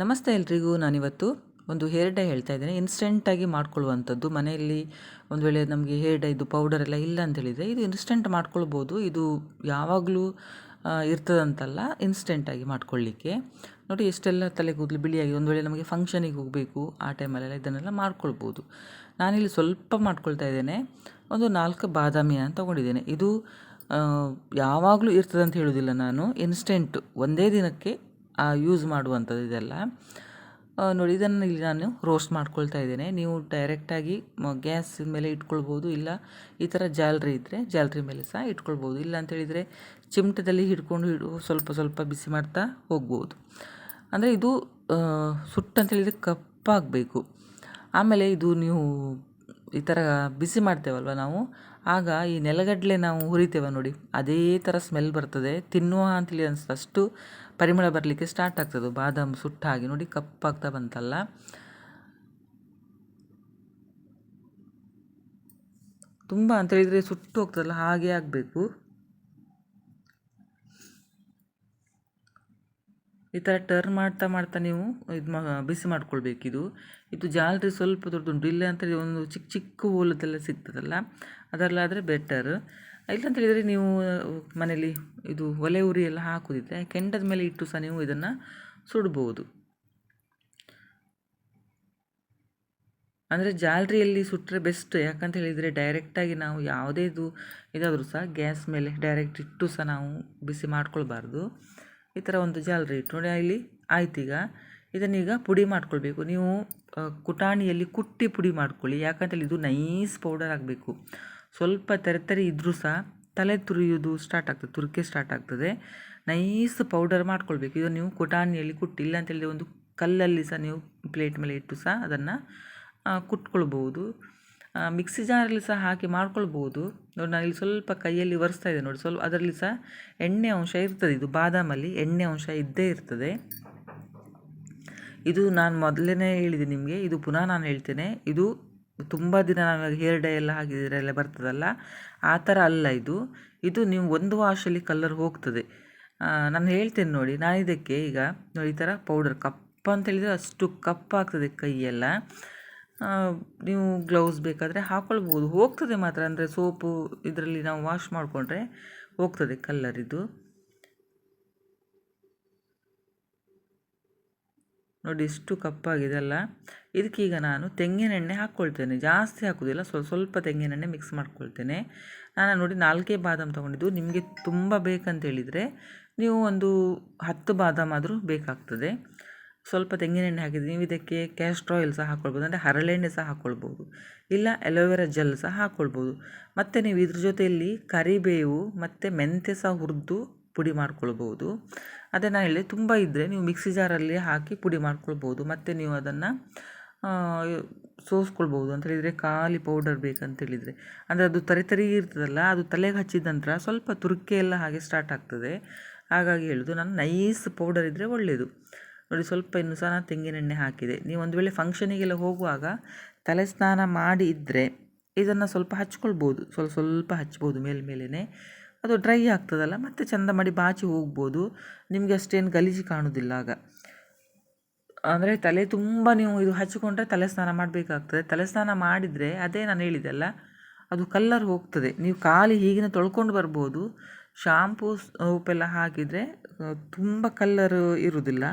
ನಮಸ್ತೆ ಎಲ್ರಿಗೂ, ನಾನಿವತ್ತು ಒಂದು ಹೇರ್ ಡೈ ಹೇಳ್ತಾ ಇದ್ದೇನೆ. ಇನ್ಸ್ಟೆಂಟಾಗಿ ಮಾಡ್ಕೊಳ್ಳುವಂಥದ್ದು. ಮನೆಯಲ್ಲಿ ಒಂದು ವೇಳೆ ನಮಗೆ ಹೇರ್ ಡೈ ಇದು ಪೌಡರ್ ಎಲ್ಲ ಇಲ್ಲ ಅಂತ ಹೇಳಿದರೆ ಇದು ಇನ್ಸ್ಟೆಂಟ್ ಮಾಡ್ಕೊಳ್ಬೋದು. ಇದು ಯಾವಾಗಲೂ ಇರ್ತದಂತಲ್ಲ ಇನ್ಸ್ಟೆಂಟಾಗಿ ಮಾಡ್ಕೊಳ್ಳಿಕ್ಕೆ. ನೋಡಿ, ಎಷ್ಟೆಲ್ಲ ತಲೆ ಕೂದಲು ಬಿಳಿಯಾಗಿ ಒಂದು ವೇಳೆ ನಮಗೆ ಫಂಕ್ಷನಿಗೆ ಹೋಗಬೇಕು, ಆ ಟೈಮಲ್ಲೆಲ್ಲ ಇದನ್ನೆಲ್ಲ ಮಾಡ್ಕೊಳ್ಬೋದು. ನಾನಿಲ್ಲಿ ಸ್ವಲ್ಪ ಮಾಡ್ಕೊಳ್ತಾ ಇದ್ದೇನೆ. ಒಂದು ನಾಲ್ಕು ಬಾದಾಮಿಯನ್ನು ತೊಗೊಂಡಿದ್ದೇನೆ. ಇದು ಯಾವಾಗಲೂ ಇರ್ತದಂತ ಹೇಳೋದಿಲ್ಲ ನಾನು. ಇನ್ಸ್ಟೆಂಟ್ ಒಂದೇ ದಿನಕ್ಕೆ ಯೂಸ್ ಮಾಡುವಂಥದ್ದು ಇದೆಲ್ಲ. ನೋಡಿ, ಇದನ್ನು ಇಲ್ಲಿ ನಾನು ರೋಸ್ಟ್ ಮಾಡ್ಕೊಳ್ತಾ ಇದ್ದೇನೆ. ನೀವು ಡೈರೆಕ್ಟಾಗಿ ಗ್ಯಾಸ್ ಮೇಲೆ ಇಟ್ಕೊಳ್ಬೋದು, ಇಲ್ಲ ಈ ಥರ ಜಾಲ್ರಿ ಇದ್ದರೆ ಜಾಲ್ರಿ ಮೇಲೆ ಸಹ ಇಟ್ಕೊಳ್ಬೋದು. ಇಲ್ಲ ಅಂತ ಹೇಳಿದರೆ ಚಿಮಟದಲ್ಲಿ ಹಿಡ್ಕೊಂಡು ಹಿಡು ಸ್ವಲ್ಪ ಸ್ವಲ್ಪ ಬಿಸಿ ಮಾಡ್ತಾ ಹೋಗ್ಬೋದು. ಅಂದರೆ ಇದು ಸುಟ್ಟು ಅಂತ ಹೇಳಿದರೆ ಕಪ್ಪಾಗಬೇಕು. ಆಮೇಲೆ ಇದು ನೀವು ಈ ಥರ ಬಿಸಿ ಮಾಡ್ತೇವಲ್ವ ನಾವು? ಆಗ ಈ ನೆಲಗಡಲೆ ನಾವು ಹುರಿತೇವೆ ನೋಡಿ, ಅದೇ ಥರ ಸ್ಮೆಲ್ ಬರ್ತದೆ. ತಿನ್ನುವ ಅಂತೇಳಿ ಅನಿಸ್ತದೆ ಅಷ್ಟು ಪರಿಮಳ ಬರಲಿಕ್ಕೆ ಸ್ಟಾರ್ಟ್ ಆಗ್ತದೆ. ಬಾದಾಮ್ ಸುಟ್ಟ ಹಾಗೆ ನೋಡಿ ಕಪ್ಪಾಗ್ತಾ ಬಂತಲ್ಲ. ತುಂಬ ಅಂತ ಹೇಳಿದರೆ ಸುಟ್ಟು ಹೋಗ್ತದಲ್ಲ, ಹಾಗೆ ಆಗಬೇಕು. ಈ ಥರ ಟರ್ನ್ ಮಾಡ್ತಾ ಮಾಡ್ತಾ ನೀವು ಇದು ಬಿಸಿ ಮಾಡ್ಕೊಳ್ಬೇಕಿದು ಇದು. ಜಾಲರಿ ಸ್ವಲ್ಪ ದೊಡ್ಡದುಂಟು. ಇಲ್ಲ ಅಂತೇಳಿ ಒಂದು ಚಿಕ್ಕ ಚಿಕ್ಕ ಹೋಲದೆಲ್ಲ ಸಿಗ್ತದಲ್ಲ. ಅದರಲ್ಲಾದರೆ ಬೆಟರ್ ಇಲ್ಲ ಹೇಳಿದರೆ ನೀವು ಮನೇಲಿ ಇದು ಒಲೆ ಉರಿ ಎಲ್ಲ ಹಾಕೋದಿದ್ರೆ ಕೆಂಡದ ಮೇಲೆ ಇಟ್ಟು ಸಹ ನೀವು ಇದನ್ನು ಸುಡ್ಬೋದು. ಅಂದರೆ ಜಾಲರಿಯಲ್ಲಿ ಸುಟ್ಟರೆ ಬೆಸ್ಟ್ ಯಾಕಂತ ಹೇಳಿದರೆ ಡೈರೆಕ್ಟಾಗಿ ನಾವು ಯಾವುದೇ ಇದು, ಇದಾದರೂ ಸಹ ಗ್ಯಾಸ್ ಮೇಲೆ ಡೈರೆಕ್ಟ್ ಇಟ್ಟು ಸಹ ನಾವು ಬಿಸಿ ಮಾಡ್ಕೊಳ್ಬಾರ್ದು. ಈ ಥರ ಒಂದು ಜಾಲರಿ ಇಟ್ಟು ಇಲ್ಲಿ ಆಯ್ತೀಗ ಇದನ್ನೀಗ ಪುಡಿ ಮಾಡ್ಕೊಳ್ಬೇಕು. ನೀವು ಕುಟಾಣಿಯಲ್ಲಿ ಕುಟ್ಟಿ ಪುಡಿ ಮಾಡ್ಕೊಳ್ಳಿ. ಯಾಕಂತೇಳಿ ಇದು ನೈಸ್ ಪೌಡರ್ ಆಗಬೇಕು. ಸ್ವಲ್ಪ ತೆರೆ ಇದ್ದರೂ ಸಹ ತಲೆ ತುರಿಯೋದು ಸ್ಟಾರ್ಟ್ ಆಗ್ತದೆ, ತುರಿಕೆ ಸ್ಟಾರ್ಟ್ ಆಗ್ತದೆ. ನೈಸ್ ಪೌಡರ್ ಮಾಡ್ಕೊಳ್ಬೇಕು. ಇದು ನೀವು ಕುಟಾಣಿಯಲ್ಲಿ ಕುಟ್ಟಿ ಇಲ್ಲ ಅಂತೇಳಿದ್ರೆ ಒಂದು ಕಲ್ಲಲ್ಲಿ ಸಹ ನೀವು ಪ್ಲೇಟ್ ಮೇಲೆ ಇಟ್ಟು ಸಹ ಅದನ್ನು ಕುಟ್ಕೊಳ್ಬೋದು ಮಿಕ್ಸಿ ಜಾರಲ್ಲಿ ಸಹ ಹಾಕಿ ಮಾಡ್ಕೊಳ್ಬೋದು ನೋಡಿ, ನಾನು ಇಲ್ಲಿ ಸ್ವಲ್ಪ ಕೈಯಲ್ಲಿ ಒರೆಸ್ತಾ ಇದೆ ನೋಡಿ, ಸ್ವಲ್ಪ ಅದರಲ್ಲಿ ಸಹ ಎಣ್ಣೆ ಅಂಶ ಇರ್ತದೆ. ಇದು ಬಾದಾಮಲ್ಲಿ ಎಣ್ಣೆ ಅಂಶ ಇದ್ದೇ ಇರ್ತದೆ. ಇದು ನಾನು ಮೊದಲೇ ಹೇಳಿದೆ ನಿಮಗೆ. ಇದು ಪುನಃ ನಾನು ಹೇಳ್ತೇನೆ. ಇದು ತುಂಬ ದಿನ ನಾವು ಹೇರ್ ಡೈ ಎಲ್ಲ ಹಾಕಿದರೆ ಎಲ್ಲ ಬರ್ತದಲ್ಲ? ಆ ಥರ ಅಲ್ಲ ಇದು. ಇದು ನೀವು ಒಂದು ವಾಶಲ್ಲಿ ಕಲ್ಲರ್ ಹೋಗ್ತದೆ. ನಾನು ಹೇಳ್ತೇನೆ ನೋಡಿ, ನಾನು ಇದಕ್ಕೆ ಈಗ ನೋಡಿ ಈ ಥರ ಪೌಡರ್ ಕಪ್ಪ ಅಂತ ಹೇಳಿದರೆ ಅಷ್ಟು ಕಪ್ಪಾಗ್ತದೆ ಕೈಯೆಲ್ಲ. ನೀವು ಗ್ಲೌಸ್ ಬೇಕಾದರೆ ಹಾಕ್ಕೊಳ್ಬೋದು ಹೋಗ್ತದೆ ಮಾತ್ರ, ಅಂದರೆ ಸೋಪು ಇದರಲ್ಲಿ ನಾವು ವಾಶ್ ಮಾಡಿಕೊಂಡ್ರೆ ಹೋಗ್ತದೆ ಕಲ್ಲರ್ ಇದು. ನೋಡಿ ಇಷ್ಟು ಕಪ್ಪಾಗಿದೆ ಅಲ್ಲ ಇದಕ್ಕೀಗ ನಾನು ತೆಂಗಿನೆಣ್ಣೆ ಹಾಕ್ಕೊಳ್ತೇನೆ. ಜಾಸ್ತಿ ಹಾಕೋದಿಲ್ಲ. ಸ್ವಲ್ಪ ಸ್ವಲ್ಪ ತೆಂಗಿನೆಣ್ಣೆ ಮಿಕ್ಸ್ ಮಾಡ್ಕೊಳ್ತೇನೆ. ನಾನು ನೋಡಿ ನಾಲ್ಕೇ ಬಾದಾಮ್ ತೊಗೊಂಡಿದ್ದು. ನಿಮಗೆ ತುಂಬ ಬೇಕಂತ ಹೇಳಿದರೆ ನೀವು ಒಂದು ಹತ್ತು ಬಾದಾಮ್ ಆದರೂ ಬೇಕಾಗ್ತದೆ. ಸ್ವಲ್ಪ ತೆಂಗಿನೆಣ್ಣೆ ಹಾಕಿದ್ರೆ ನೀವು ಇದಕ್ಕೆ ಕ್ಯಾಸ್ಟ್ರ್ ಆಯಿಲ್ ಸಹ ಹಾಕ್ಕೊಳ್ಬೋದು. ಅಂದರೆ ಹರಳೆಣ್ಣೆ ಸಹ ಹಾಕ್ಕೊಳ್ಬೋದು. ಇಲ್ಲ ಅಲೋವೆರಾ ಜೆಲ್ ಸಹ ಹಾಕ್ಕೊಳ್ಬೋದು. ಮತ್ತು ನೀವು ಇದ್ರ ಜೊತೆಯಲ್ಲಿ ಕರಿಬೇವು ಮತ್ತು ಮೆಂತ್ಯ ಸಹ ಹುರಿದು ಪುಡಿ ಮಾಡ್ಕೊಳ್ಬೋದು. ಅದನ್ನು ಹೇಳಿ ತುಂಬ ಇದ್ದರೆ ನೀವು ಮಿಕ್ಸಿ ಜಾರಲ್ಲಿ ಹಾಕಿ ಪುಡಿ ಮಾಡ್ಕೊಳ್ಬೋದು. ಮತ್ತು ನೀವು ಅದನ್ನು ಸೋಸ್ಕೊಳ್ಬೋದು ಅಂತ ಹೇಳಿದರೆ ಖಾಲಿ ಪೌಡರ್ ಬೇಕಂತೇಳಿದರೆ ಅಂದರೆ ಅದು ತರಿ ತರಿ ಇರ್ತದಲ್ಲ, ಅದು ತಲೆಗೆ ಹಚ್ಚಿದ ನಂತರ ಸ್ವಲ್ಪ ತುರುಕೆ ಎಲ್ಲ ಹಾಗೆ ಸ್ಟಾರ್ಟ್ ಆಗ್ತದೆ. ಹಾಗಾಗಿ ಹೇಳೋದು ನಾನು ನೈಸ್ ಪೌಡರ್ ಇದ್ದರೆ ಒಳ್ಳೆಯದು ನೋಡಿ, ಸ್ವಲ್ಪ ಇನ್ನೂ ಸಹ ನಾನು ತೆಂಗಿನೆಣ್ಣೆ ಹಾಕಿದೆ. ನೀವು ಒಂದು ವೇಳೆ ಫಂಕ್ಷನಿಗೆಲ್ಲ ಹೋಗುವಾಗ ತಲೆ ಸ್ನಾನ ಮಾಡಿ ಇದ್ದರೆ ಇದನ್ನು ಸ್ವಲ್ಪ ಹಚ್ಕೊಳ್ಬೋದು. ಸ್ವಲ್ಪ ಸ್ವಲ್ಪ ಹಚ್ಬೋದು ಮೇಲ್ಮೇಲೆ ಅದು ಡ್ರೈ ಆಗ್ತದಲ್ಲ, ಮತ್ತು ಚೆಂದ ಮಾಡಿ ಬಾಚಿ ಹೋಗ್ಬೋದು. ನಿಮಗೆ ಅಷ್ಟೇನು ಗಲೀಜು ಕಾಣೋದಿಲ್ಲ ಆಗ. ಅಂದರೆ ತಲೆ ತುಂಬ ನೀವು ಇದು ಹಚ್ಚಿಕೊಂಡ್ರೆ ತಲೆ ಸ್ನಾನ ಮಾಡಬೇಕಾಗ್ತದೆ. ತಲೆ ಸ್ನಾನ ಮಾಡಿದರೆ ಅದೇ ನಾನು ಹೇಳಿದೆಲ್ಲ ಅದು ಕಲ್ಲರ್ ಹೋಗ್ತದೆ. ನೀವು ಖಾಲಿ ಹೀಗಿನ ತೊಳ್ಕೊಂಡು ಬರ್ಬೋದು. ಶಾಂಪೂ ಸೋಪೆಲ್ಲ ಹಾಕಿದರೆ ತುಂಬ ಕಲ್ಲರ್ ಇರುವುದಿಲ್ಲ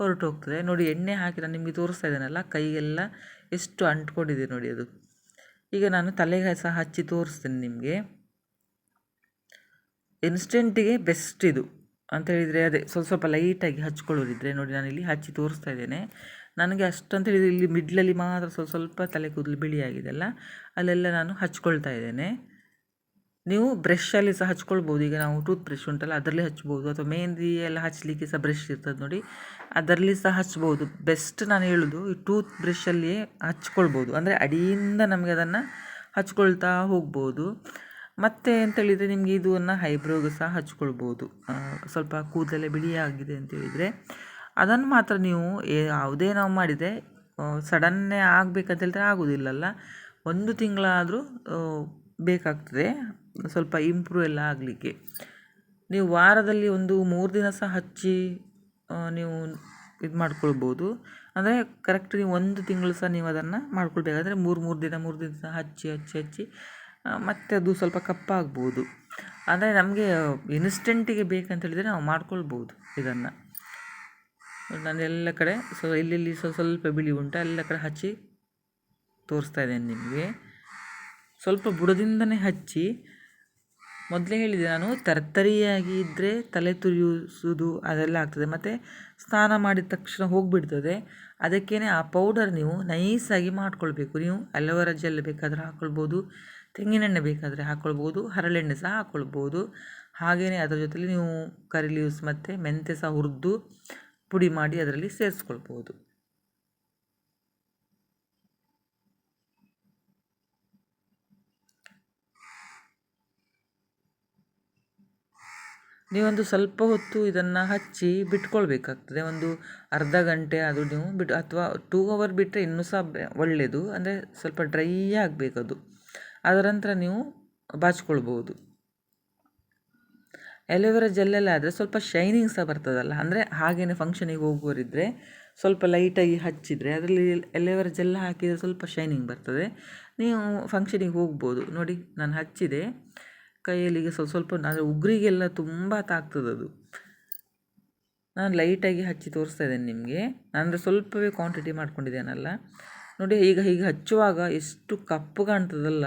ಹೊರಟು ಹೋಗ್ತದೆ ನೋಡಿ ಎಣ್ಣೆ ಹಾಕಿ ನಾನು ನಿಮಗೆ ತೋರಿಸ್ತಾ ಇದ್ದೇನಲ್ಲ, ಕೈಗೆಲ್ಲ ಎಷ್ಟು ಅಂಟ್ಕೊಂಡಿದೆ ನೋಡಿ ಅದು. ಈಗ ನಾನು ತಲೆಗೆ ಸಹ ಹಚ್ಚಿ ತೋರಿಸ್ತೇನೆ ನಿಮಗೆ. ಇನ್ಸ್ಟೆಂಟಿಗೆ ಬೆಸ್ಟ್ ಇದು ಅಂತ ಹೇಳಿದರೆ ಅದೇ ಸ್ವಲ್ಪ ಸ್ವಲ್ಪ ಲೈಟಾಗಿ ಹಚ್ಕೊಳ್ಳೋರಿದ್ರೆ ನೋಡಿ ನಾನು ಇಲ್ಲಿ ಹಚ್ಚಿ ತೋರಿಸ್ತಾ ಇದ್ದೇನೆ. ನನಗೆ ಅಷ್ಟಂತ ಹೇಳಿದರೆ ಇಲ್ಲಿ ಮಿಡ್ಲಲ್ಲಿ ಮಾತ್ರ ಸ್ವಲ್ಪ ಸ್ವಲ್ಪ ತಲೆ ಕೂದಲು ಬಿಳಿಯಾಗಿದೆ ಅಲ್ಲ? ಅಲ್ಲೆಲ್ಲ ನಾನು ಹಚ್ಕೊಳ್ತಾ ಇದ್ದೇನೆ. ನೀವು ಬ್ರಷಲ್ಲಿ ಸಹ ಹಚ್ಕೊಳ್ಬೋದು. ಈಗ ನಾವು ಟೂತ್ ಬ್ರಷ್ ಉಂಟಲ್ಲ, ಅದರಲ್ಲಿ ಹಚ್ಬೋದು. ಅಥವಾ ಮೆಹಂದಿ ಎಲ್ಲ ಹಚ್ಚಲಿಕ್ಕೆ ಸಹ ಬ್ರಷ್ ಇರ್ತದೆ ನೋಡಿ, ಅದರಲ್ಲಿ ಸಹ ಹಚ್ಬೋದು. ಬೆಸ್ಟ್ ನಾನು ಹೇಳೋದು, ಈ ಟೂತ್ ಬ್ರಷಲ್ಲಿಯೇ ಹಚ್ಕೊಳ್ಬೋದು. ಅಂದರೆ ಅಡಿಯಿಂದ ನಮಗೆ ಅದನ್ನು ಹಚ್ಕೊಳ್ತಾ ಹೋಗ್ಬೋದು. ಮತ್ತು ಅಂತೇಳಿದರೆ ನಿಮಗೆ ಇದನ್ನು ಹೈಬ್ರೋಗೆ ಸಹ ಹಚ್ಕೊಳ್ಬೋದು. ಸ್ವಲ್ಪ ಕೂದಲೆಲ್ಲ ಬಿಳಿಯಾಗಿದೆ ಅಂತೇಳಿದರೆ ಅದನ್ನು ಮಾತ್ರ ನೀವು ಯಾವುದೇ ನಾವು ಮಾಡಿದರೆ ಸಡನ್ನೇ ಆಗಬೇಕಂತ ಹೇಳಿದ್ರೆ ಆಗೋದಿಲ್ಲಲ್ಲ. ಒಂದು ತಿಂಗಳಾದರೂ ಬೇಕಾಗ್ತದೆ. ಸ್ವಲ್ಪ ಇಂಪ್ರೂವ್ ಎಲ್ಲ ಆಗಲಿಕ್ಕೆ. ನೀವು ವಾರದಲ್ಲಿ ಒಂದು ಮೂರು ದಿನ ಸಹ ಹಚ್ಚಿ ನೀವು ಇದು ಮಾಡ್ಕೊಳ್ಬೋದು. ಅಂದರೆ ಕರೆಕ್ಟ್ ನೀವು ಒಂದು ತಿಂಗಳು ಸಹ ನೀವು ಅದನ್ನು ಮಾಡ್ಕೊಳ್ಬೇಕಾದ್ರೆ ಮೂರು ಮೂರು ದಿನ ಮೂರು ದಿನ ಹಚ್ಚಿ ಹಚ್ಚಿ ಹಚ್ಚಿ ಆ, ಮತ್ತೆ ಅದು ಸ್ವಲ್ಪ ಕಪ್ಪಾಗ್ಬೋದು. ಅಂದರೆ ನಮಗೆ ಇನ್ಸ್ಟೆಂಟಿಗೆ ಬೇಕಂತ ಹೇಳಿದರೆ ನಾವು ಮಾಡ್ಕೊಳ್ಬೋದು ಇದನ್ನು. ನಾನು ಎಲ್ಲ ಕಡೆ ಸೊ ಇಲ್ಲಿ ಸ್ವಲ್ಪ ಸ್ವಲ್ಪ ಬಿಳಿ ಉಂಟು, ಎಲ್ಲ ಕಡೆ ಹಚ್ಚಿ ತೋರಿಸ್ತಾ ಇದ್ದೇನೆ ನಿಮಗೆ. ಸ್ವಲ್ಪ ಬುಡದಿಂದನೇ ಹಚ್ಚಿ, ಮೊದಲೇ ಹೇಳಿದೆ ನಾನು, ತರ್ತರಿಯಾಗಿ ಇದ್ದರೆ ತಲೆ ತುರಿಯುವುದು ಅದೆಲ್ಲ ಆಗ್ತದೆ, ಮತ್ತು ಸ್ನಾನ ಮಾಡಿದ ತಕ್ಷಣ ಹೋಗಿಬಿಡ್ತದೆ. ಅದಕ್ಕೇ ಆ ಪೌಡರ್ ನೀವು ನೈಸಾಗಿ ಮಾಡ್ಕೊಳ್ಬೇಕು. ನೀವು ಅಲೋವೆರಾ ಜೆಲ್ ಬೇಕಾದರೆ ಹಾಕ್ಕೊಳ್ಬೋದು ತೆಂಗಿನೆಣ್ಣೆ ಬೇಕಾದರೆ ಹಾಕ್ಕೊಳ್ಬೋದು ಹರಳೆಣ್ಣೆ ಸಹ ಹಾಕ್ಕೊಳ್ಬೋದು ಹಾಗೆಯೇ ಅದರ ಜೊತೆಲಿ ನೀವು ಕರಿ ಲೀವ್ಸ್ ಮತ್ತು ಮೆಂತ್ಯ ಸಹ ಹುರಿದು ಪುಡಿ ಮಾಡಿ ಅದರಲ್ಲಿ ಸೇರಿಸ್ಕೊಳ್ಬೋದು. ನೀವೊಂದು ಸ್ವಲ್ಪ ಹೊತ್ತು ಇದನ್ನು ಹಚ್ಚಿ ಬಿಟ್ಕೊಳ್ಬೇಕಾಗ್ತದೆ. ಒಂದು ಅರ್ಧ ಗಂಟೆ ಅದು ನೀವು ಬಿಟ್ಟು ಅಥವಾ ಟೂ ಅವರ್ ಬಿಟ್ಟರೆ ಇನ್ನೂ ಸಹ ಒಳ್ಳೆಯದು ಅಂದರೆ ಸ್ವಲ್ಪ ಡ್ರೈ ಆಗಬೇಕದು. ಅದರ ನಂತರ ನೀವು ಬಾಚ್ಕೊಳ್ಬೋದು ಎಲೋವೆರಾ ಜೆಲ್ಲೆಲ್ಲ ಆದರೆ ಸ್ವಲ್ಪ ಶೈನಿಂಗ್ ಸಹ ಬರ್ತದಲ್ಲ, ಅಂದರೆ ಹಾಗೇನೆ ಫಂಕ್ಷನಿಗೆ ಹೋಗುವವರಿದ್ದರೆ ಸ್ವಲ್ಪ ಲೈಟಾಗಿ ಹಚ್ಚಿದರೆ ಅದರಲ್ಲಿ ಎಲೋವೆರಾ ಜೆಲ್ ಹಾಕಿದರೆ ಸ್ವಲ್ಪ ಶೈನಿಂಗ್ ಬರ್ತದೆ. ನೀವು ಫಂಕ್ಷನಿಗೆ ಹೋಗ್ಬೋದು. ನೋಡಿ, ನಾನು ಹಚ್ಚಿದೆ. ಕೈಯಲ್ಲಿಗೆ ಸ್ವಲ್ಪ ಸ್ವಲ್ಪ ಅಂದರೆ ಉಗುರಿಗೆಲ್ಲ ತುಂಬ ತಾಗ್ತದದು ನಾನು ಲೈಟಾಗಿ ಹಚ್ಚಿ ತೋರಿಸ್ತಾ ಇದ್ದೇನೆ ನಿಮಗೆ. ಅಂದರೆ ಸ್ವಲ್ಪವೇ ಕ್ವಾಂಟಿಟಿ ಮಾಡ್ಕೊಂಡಿದ್ದೇನಲ್ಲ. ನೋಡಿ, ಈಗ ಹೀಗೆ ಹಚ್ಚುವಾಗ ಎಷ್ಟು ಕಪ್ಪು ಕಾಣ್ತದಲ್ಲ.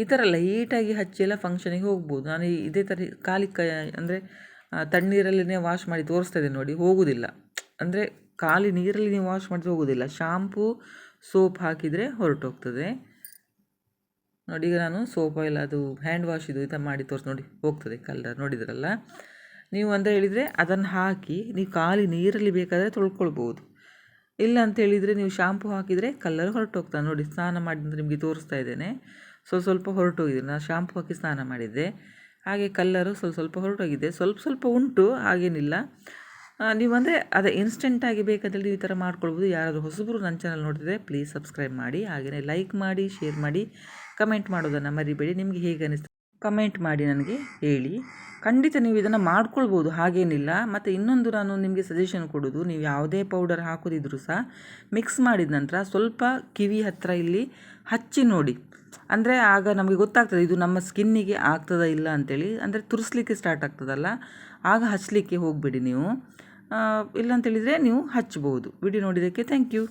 ಈ ಥರ ಲೈಟಾಗಿ ಹಚ್ಚಿ ಎಲ್ಲ ಫಂಕ್ಷನಿಗೆ ಹೋಗ್ಬೋದು. ನಾನು ಇದೇ ಥರ ಖಾಲಿ ಕೈ, ಅಂದರೆ ತಣ್ಣೀರಲ್ಲಿನೇ ವಾಶ್ ಮಾಡಿ ತೋರಿಸ್ತಾ ಇದ್ದೀನಿ ನೋಡಿ ಹೋಗುವುದಿಲ್ಲ ಅಂದರೆ, ಖಾಲಿ ನೀರಲ್ಲಿ ನೀವು ವಾಶ್ ಮಾಡಿದ್ರೆ ಹೋಗೋದಿಲ್ಲ. ಶಾಂಪೂ, ಸೋಪ್ ಹಾಕಿದರೆ ಹೊರಟೋಗ್ತದೆ. ನೋಡಿ, ಈಗ ನಾನು ಸೋಪ್ ಆಯಿಲ್ ಅದು ಹ್ಯಾಂಡ್ ವಾಶ್ ಇದು ಇದು ಮಾಡಿ ತೋರಿಸಿ, ನೋಡಿ, ಹೋಗ್ತದೆ ಕಲರ್ ನೋಡಿದ್ರಲ್ಲ? ನೀವು ಅಂತ ಹೇಳಿದರೆ ಅದನ್ನು ಹಾಕಿ, ನೀವು ಖಾಲಿ ನೀರಲ್ಲಿ ಬೇಕಾದರೆ ತೊಳ್ಕೊಳ್ಬೋದು ಇಲ್ಲ ಅಂತ ಹೇಳಿದರೆ ನೀವು ಶಾಂಪೂ ಹಾಕಿದರೆ ಕಲರ್ ಹೊರಟೋಗ್ತಾನೆ ನೋಡಿ, ಸ್ನಾನ ಮಾಡಿದ್ರೆ ನಿಮಗೆ ತೋರಿಸ್ತಾ ಇದ್ದೇನೆ. ಸ್ವಲ್ಪ ಸ್ವಲ್ಪ ಹೊರಟೋಗಿದೆ. ನಾನು ಶಾಂಪೂ ಹಾಕಿ ಸ್ನಾನ ಮಾಡಿದ್ದೆ. ಹಾಗೆ ಕಲ್ಲರು ಸ್ವಲ್ಪ ಸ್ವಲ್ಪ ಹೊರಟೋಗಿದೆ. ಸ್ವಲ್ಪ ಸ್ವಲ್ಪ ಉಂಟು, ಹಾಗೇನಿಲ್ಲ. ನೀವು ಅಂದರೆ ಅದೇ ಇನ್ಸ್ಟೆಂಟಾಗಿ ಬೇಕಾದರೆ ನೀವು ಈ ಥರ ಮಾಡ್ಕೊಳ್ಬೋದು ಯಾರಾದರೂ ಹೊಸಬರು ನನ್ನ ಚಾನಲ್ ನೋಡಿದರೆ ಪ್ಲೀಸ್ ಸಬ್ಸ್ಕ್ರೈಬ್ ಮಾಡಿ ಹಾಗೆಯೇ ಲೈಕ್ ಮಾಡಿ ಶೇರ್ ಮಾಡಿ. ಕಮೆಂಟ್ ಮಾಡೋದನ್ನು ಮರಿಬೇಡಿ. ನಿಮಗೆ ಹೇಗೆ ಅನಿಸ್ತದೆ ಕಮೆಂಟ್ ಮಾಡಿ ನನಗೆ ಹೇಳಿ. ಖಂಡಿತ ನೀವು ಇದನ್ನು ಮಾಡ್ಕೊಳ್ಬೋದು, ಹಾಗೇನಿಲ್ಲ. ಮತ್ತು ಇನ್ನೊಂದು ನಾನು ನಿಮಗೆ ಸಜೆಷನ್ ಕೊಡೋದು, ನೀವು ಯಾವುದೇ ಪೌಡರ್ ಹಾಕೋದಿದ್ರು ಸಹ ಮಿಕ್ಸ್ ಮಾಡಿದ ನಂತರ ಸ್ವಲ್ಪ ಕಿವಿ ಹತ್ತಿರ ಇಲ್ಲಿ ಹಚ್ಚಿ ನೋಡಿ. ಅಂದರೆ ಆಗ ನಮಗೆ ಗೊತ್ತಾಗ್ತದೆ, ಇದು ನಮ್ಮ ಸ್ಕಿನ್ನಿಗೆ ಆಗ್ತದಾ ಇಲ್ಲ ಅಂತೇಳಿ. ಅಂದರೆ ತುರಿಸ್ಲಿಕ್ಕೆ ಸ್ಟಾರ್ಟ್ ಆಗ್ತದಲ್ಲ. ಆಗ ಹಚ್ಚಲಿಕ್ಕೆ ಹೋಗಬೇಡಿ ನೀವು. ಇಲ್ಲಂತೇಳಿದರೆ ಇಲ್ಲ ಅಂತೇಳಿದರೆ ನೀವು ಹಚ್ಬೋದು. ವಿಡಿಯೋ ನೋಡಿದ್ದಕ್ಕೆ ಥ್ಯಾಂಕ್ ಯು